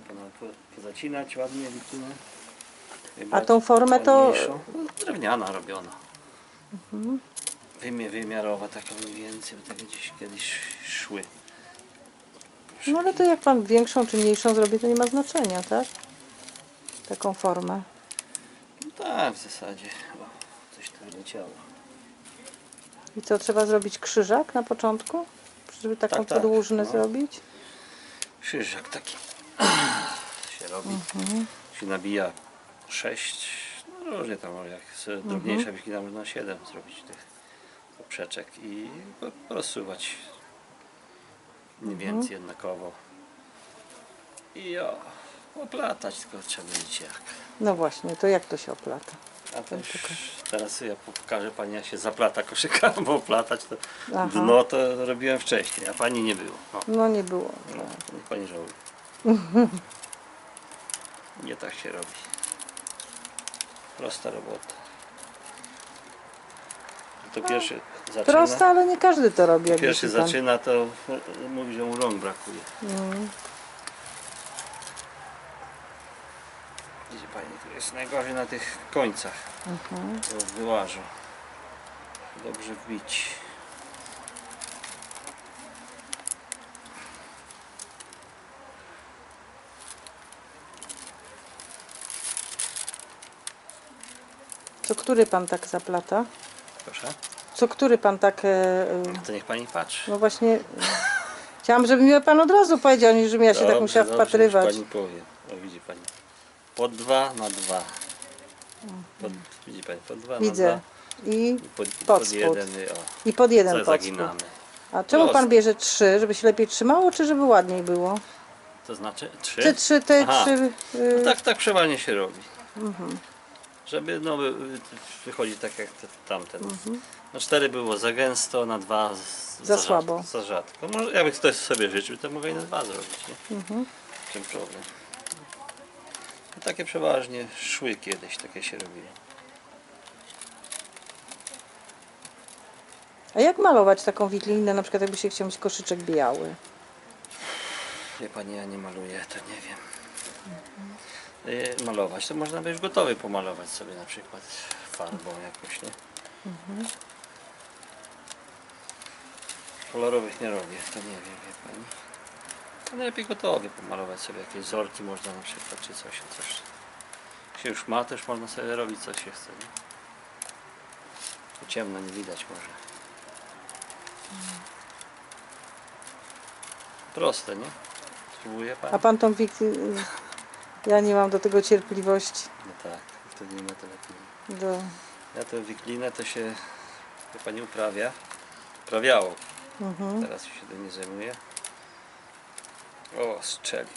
trzeba po- pozacinać ładnie wiklunę. A tą formę to- Ładniejszą. No, Drewniana robiona. Wymie, wymiarowa taka mniej więcej, bo takie gdzieś kiedyś szły. No ale to jak pan większą czy mniejszą zrobi, to nie ma znaczenia, tak? Taką formę. No tak, w zasadzie. O, coś tu wyleciało. I co, trzeba zrobić krzyżak na początku? Żeby taką Tak, tak, podłużnę no. zrobić? Krzyżak taki robi. Mhm. Się nabija 6, no różnie tam, jak jest drobniejsza Mhm. wiklina, można 7 zrobić tych poprzeczek i rozsuwać mniej Mhm. więcej jednakowo. I o, oplatać, tylko trzeba wiedzieć jak. No właśnie, to jak to się oplata? A też teraz ja pokażę Pani jak się zaplata koszyka, bo oplatać to Aha. dno to robiłem wcześniej, a Pani nie było. O. No nie było. No, pani żałuje. Nie tak się robi. Prosta robota. To pierwszy zaczyna. Proste, ale nie każdy to robi. Jak Pierwszy zaczyna, to e, mówi, że mu rąk brakuje. Mm. Widzi pani, tu jest najgorzej na tych końcach. Mhm. To wyłażą. Dobrze wbić. Co który pan tak zaplata? Proszę. Co który pan tak... E, e, To niech pani patrzy. no właśnie... Chciałam, żeby mi pan od razu powiedział, niż żebym ja się tak musiała dobrze, wpatrywać. Pani powie. O, widzi pani. Po dwa na dwa. Widzi pani, po dwa Widzę. na dwa. I, I pod, pod pod spód. jeden, o, I pod jeden za- podspód. zaginamy. A czemu pan Proste. bierze trzy? Żeby się lepiej trzymało, czy żeby ładniej było? To znaczy trzy? Te trzy, te Aha. trzy... y, No tak, tak przeważnie się robi. Mhm. Żeby no, wy- wychodzi tak jak te, tamten. Mhm. Na cztery było za gęsto, na dwa z, Za słabo. Rzadko, za rzadko. Może jakby ktoś sobie życzył, to mogę i na dwa zrobić. Nie? Mhm. W czym problem? No, takie przeważnie szły kiedyś, takie się robiło. A jak malować taką wiklinę, na przykład jakby się chciał mieć koszyczek biały? Wie pani, ja nie maluję, to nie wiem. Y, Malować, to można by już gotowy pomalować sobie na przykład farbą jakoś, nie? Kolorowych nie robię, to nie wiem, wie pani. To najlepiej gotowy pomalować sobie jakieś wzorki można na przykład, czy coś, coś. Jak się już ma, to już można sobie robić co się chce, nie? To ciemno, nie widać może. Proste, nie? Spróbuje pani? A pan tą wiklinę... Ja nie mam do tego cierpliwości. No tak, wtedy nie ma to lepiej. Do... Ja tę wiklinę to się, pani uprawia, uprawiało. Mhm. Teraz się tym nie zajmuje. O, strzelił.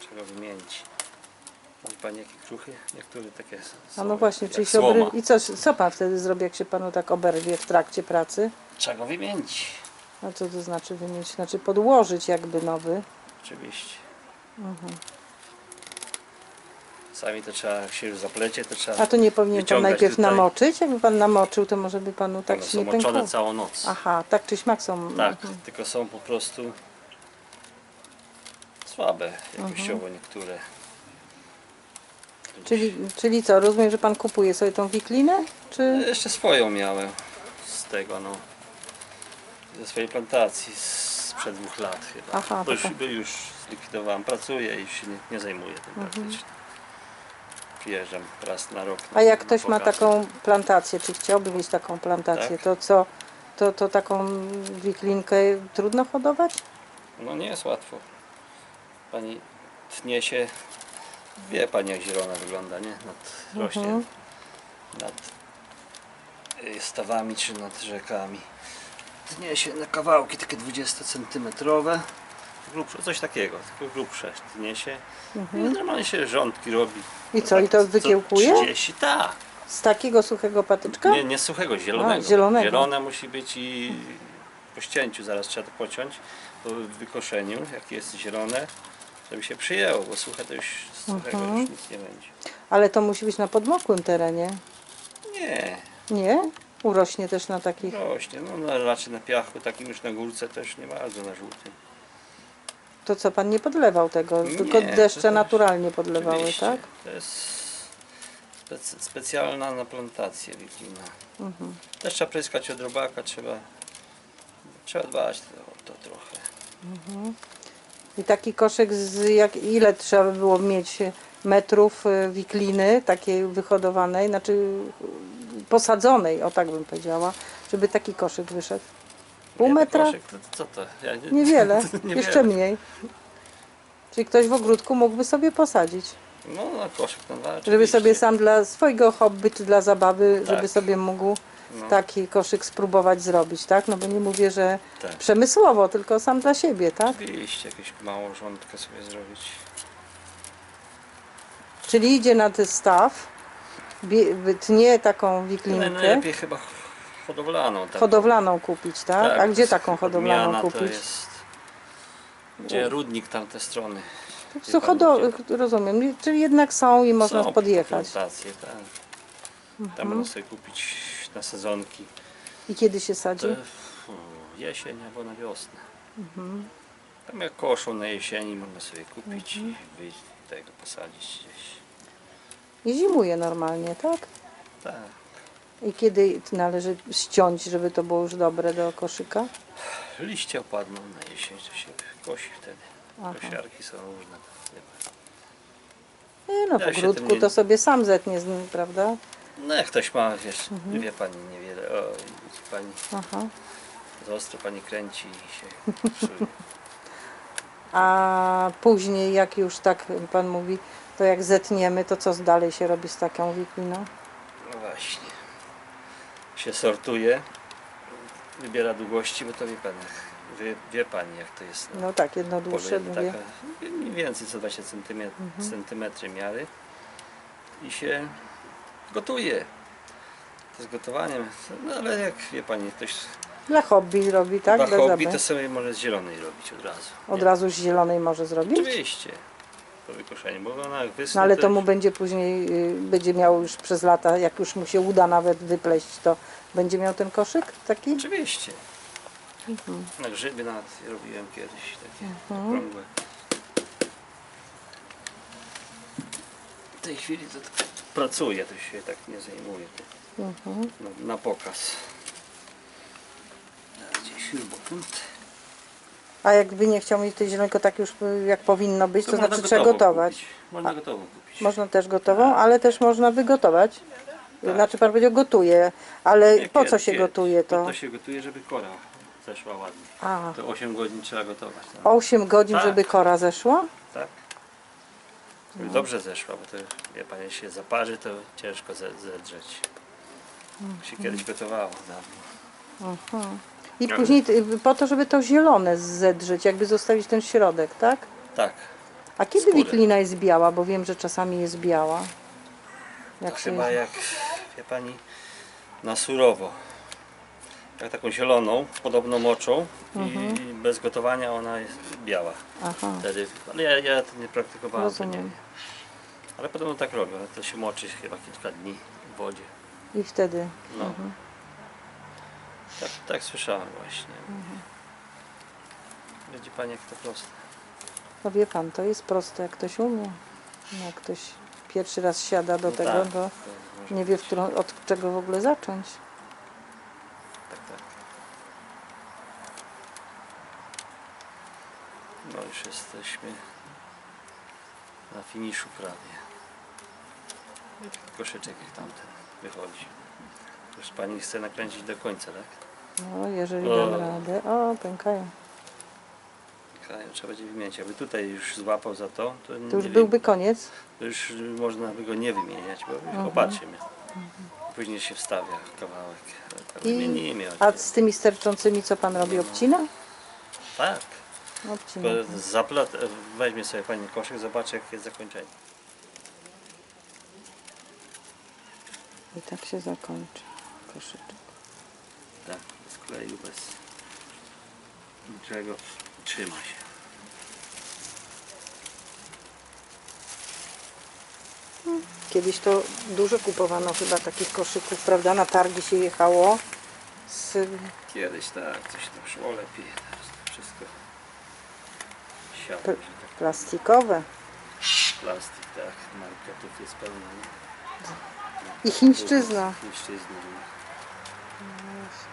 Trzeba wymienić. Widzi pani jakie kruchy? Niektóre takie są. A no właśnie, czyli się obry... I co, co pan wtedy zrobi, jak się panu tak oberwie w trakcie pracy? Trzeba go wymienić. A co to znaczy wymienić? Znaczy podłożyć jakby nowy. Oczywiście. Mhm. Sami to trzeba, jak się już zaplecie, to trzeba... A to nie powinien pan Wyciągać najpierw tutaj. namoczyć? Jakby pan namoczył, to może by panu tak One się są nie moczone pękało. całą noc. Aha, tak czy śmak są. Tak, Mhm. tylko są po prostu słabe Mhm. jakościowo niektóre. Czyli, czyli co, rozumiem, że pan kupuje sobie tą wiklinę? Czy... Jeszcze swoją miałem z tego, no. Ze swojej plantacji sprzed dwóch lat chyba. Aha, to już, tak. już zlikwidowałem, pracuję i się nie, nie zajmuję tym Mhm. praktycznie. Raz na rok. A jak ktoś ma taką plantację, czy chciałby mieć taką plantację, Tak. to co, to, to taką wiklinkę trudno hodować? No nie jest łatwo. Pani tnie się, wie pani jak zielona wygląda, nie? Nad rośnie, Mhm. nad y, stawami czy nad rzekami. Tnie się na kawałki takie 20 centymetrowe. Grubsze, coś takiego, tylko grubsze się. I normalnie się rządki robi. Mhm. I co, i to co wykiełkuje? 30, tak. Z takiego suchego patyczka? Nie, nie suchego, zielonego. A, zielonego. Zielone musi być i po ścięciu zaraz trzeba to pociąć, po wykoszeniu, jak jest zielone, żeby się przyjęło, bo suche to już z suchego Mhm. już nic nie będzie. Ale to musi być na podmokłym terenie. Nie, Nie? Urośnie też na takich. rośnie, no, no raczej na piachu, takim już na górce też nie bardzo na żółtym. To co, pan nie podlewał tego, Nie, tylko to deszcze też- naturalnie podlewały, Oczywiście. tak? To jest spec- specjalna na plantację wiklina. Mhm. Też trzeba pryskać od robaka, trzeba, trzeba dbać o to trochę. I taki koszyk, z jak, ile trzeba by było mieć metrów y, wikliny takiej wyhodowanej, znaczy y, posadzonej, o tak bym powiedziała, żeby taki koszyk wyszedł? Pół metra? koszyk, to, co to? Ja nie, Niewiele, niewiele. jeszcze mniej. Czyli ktoś w ogródku mógłby sobie posadzić, No, na koszyk na dwa, żeby oczywiście. sobie sam dla swojego hobby czy dla zabawy, żeby Tak. sobie mógł No, taki koszyk spróbować zrobić, tak? No bo nie mówię, że tak. przemysłowo, tylko sam dla siebie, tak? Oczywiście, jakąś małą rządkę sobie zrobić. Czyli idzie na ten staw, bie- tnie taką wiklinkę, Najlepiej chyba hodowlaną. taką. hodowlaną kupić, tak? Tak, A gdzie taką hodowlaną kupić? jest, gdzie rudnik tamte strony. Pan, hodo- rozumiem, czyli jednak są i można Są podjechać. plantacje, tak. Tam Mhm. można sobie kupić na sezonki. I kiedy się sadzi? Jesień albo na wiosnę. Mhm. Tam jak koszą na jesieni można sobie kupić i wyjść tego posadzić gdzieś. I zimuje normalnie, tak? Tak. I kiedy należy ściąć, żeby to było już dobre do koszyka? Liście opadną na jesień, to się kosi wtedy. Aha. Kosiarki są różne. pan. Nie, no Ja ogródku tym nie- to sobie sam zetnie, z nim, prawda? No jak ktoś ma, wiesz, Mhm. wie pani niewiele. O, pani Aha. za ostro pani kręci i się. A później, jak już tak pan mówi, to jak zetniemy, to co dalej się robi z taką wikliną? No właśnie. Się sortuje, wybiera długości, bo to wie pan, wie, wie pani jak to jest. No tak, jedno dłuższe, drugie. Mhm. mniej więcej co 20 cm, centymetry miary i się gotuje. To z gotowaniem, no ale jak wie pani, ktoś Dla hobby robi, tak? dla hobby zabawy. to sobie może z zielonej robić od razu. Od nie? razu z zielonej może zrobić? Oczywiście. Po wykoszeniu, bo ona jak No ale to już- mu będzie później, y, będzie miał już przez lata, jak już mu się uda nawet wypleść, to będzie miał ten koszyk taki? Oczywiście. Mhm. Na grzyby nawet robiłem kiedyś takie Mhm. okrągłe. W tej chwili to tak pracuję, to się tak nie zajmuję. To Mhm. na, na pokaz. A Gdzieś śrubokręt. A jakby nie chciał mieć tej zielonego tak już y, jak powinno być, to, można znaczy trzeba gotować. Kupić. Można gotowo kupić. Można też gotową, ale też można wygotować. Tak. Znaczy pan powiedział gotuje, ale Nie, po co się gotuje Po to? to się gotuje, żeby kora zeszła ładnie. A, To 8 godzin trzeba gotować. No. 8 godzin, Tak. żeby kora zeszła? Tak? Żeby dobrze zeszła, bo to wie pani, jak się zaparzy, to ciężko ze- zedrzeć. Się kiedyś gotowało dawno. Aha. I później y, po to, żeby to zielone zedrzeć, jakby zostawić ten środek, tak? Tak, A kiedy Skórę. wiklina jest biała? Bo wiem, że czasami jest biała. Jak to się chyba jak, wie pani, na surowo. Jak taką zieloną, podobno moczą i bez gotowania ona jest biała. Aha, Wtedy, ale ja, ja to nie praktykowałem, to nie Rozumiem. wiem. Ale podobno tak robią, to się moczy chyba kilka dni w wodzie. i wtedy. No. Mhm. Tak, tak słyszałem właśnie. Widzi pani jak to proste. No wie pan, to jest proste, jak ktoś umie. Jak ktoś pierwszy raz siada do No tego, tak, to to może nie wie, w być. którą, od czego w ogóle zacząć. Tak, tak. No już jesteśmy na finiszu prawie. Koszyczek jak tamten wychodzi. Już pani chce nakręcić do końca, tak? No, jeżeli O. dam radę. O, pękają. Krajem trzeba będzie wymieniać. Jakby tutaj już złapał za to, to, To już wiem, byłby koniec. to już można by go nie wymieniać, bo Mhm. opatrzcie mnie. Później się wstawia kawałek. I- Wymienimy. A z tymi sterczącymi co pan robi? Obcina? Tak. Obcina. Tylko Zaplat, weźmie sobie pani koszyk, zobaczy jak jest zakończenie. I tak się zakończy koszyczek. Tak, skleił bez niczego. Trzyma się. Kiedyś to dużo kupowano chyba takich koszyków, prawda? Na targi się jechało. Z... Kiedyś tak, coś tam szło lepiej. Teraz to wszystko wisiało. Pl- tak Plastikowe. Plastik, tak, marketów jest pełno. I chińszczyzna. Chińszczyzna. Nice.